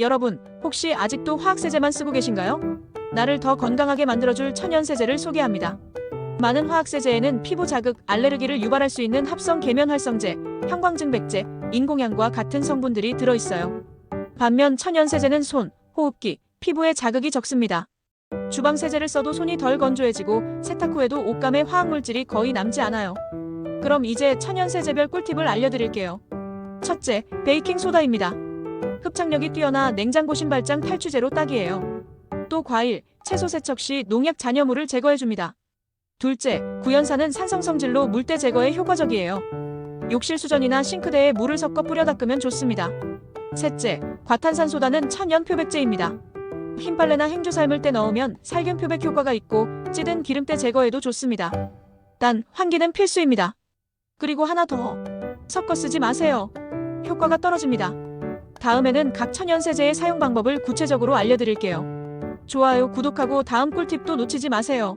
여러분, 혹시 아직도 화학세제만 쓰고 계신가요? 나를 더 건강하게 만들어줄 천연세제를 소개합니다. 많은 화학세제에는 피부 자극, 알레르기를 유발할 수 있는 합성 계면 활성제, 형광증백제, 인공향과 같은 성분들이 들어있어요. 반면 천연세제는 손, 호흡기, 피부에 자극이 적습니다. 주방세제를 써도 손이 덜 건조해지고 세탁 후에도 옷감에 화학물질이 거의 남지 않아요. 그럼 이제 천연세제별 꿀팁을 알려드릴게요. 첫째, 베이킹소다입니다. 흡착력이 뛰어나 냉장고 신발장 탈취제로 딱이에요. 또 과일, 채소 세척 시 농약 잔여물을 제거해줍니다. 둘째, 구연산은 산성 성질로 물때 제거에 효과적이에요. 욕실 수전이나 싱크대에 물을 섞어 뿌려 닦으면 좋습니다. 셋째, 과탄산소다는 천연 표백제입니다. 흰 빨래나 행주 삶을 때 넣으면 살균 표백 효과가 있고 찌든 기름때 제거에도 좋습니다. 단 환기는 필수입니다. 그리고 하나 더. 섞어 쓰지 마세요. 효과가 떨어집니다. 다음에는 각 천연세제의 사용 방법을 구체적으로 알려드릴게요. 좋아요, 구독하고 다음 꿀팁도 놓치지 마세요.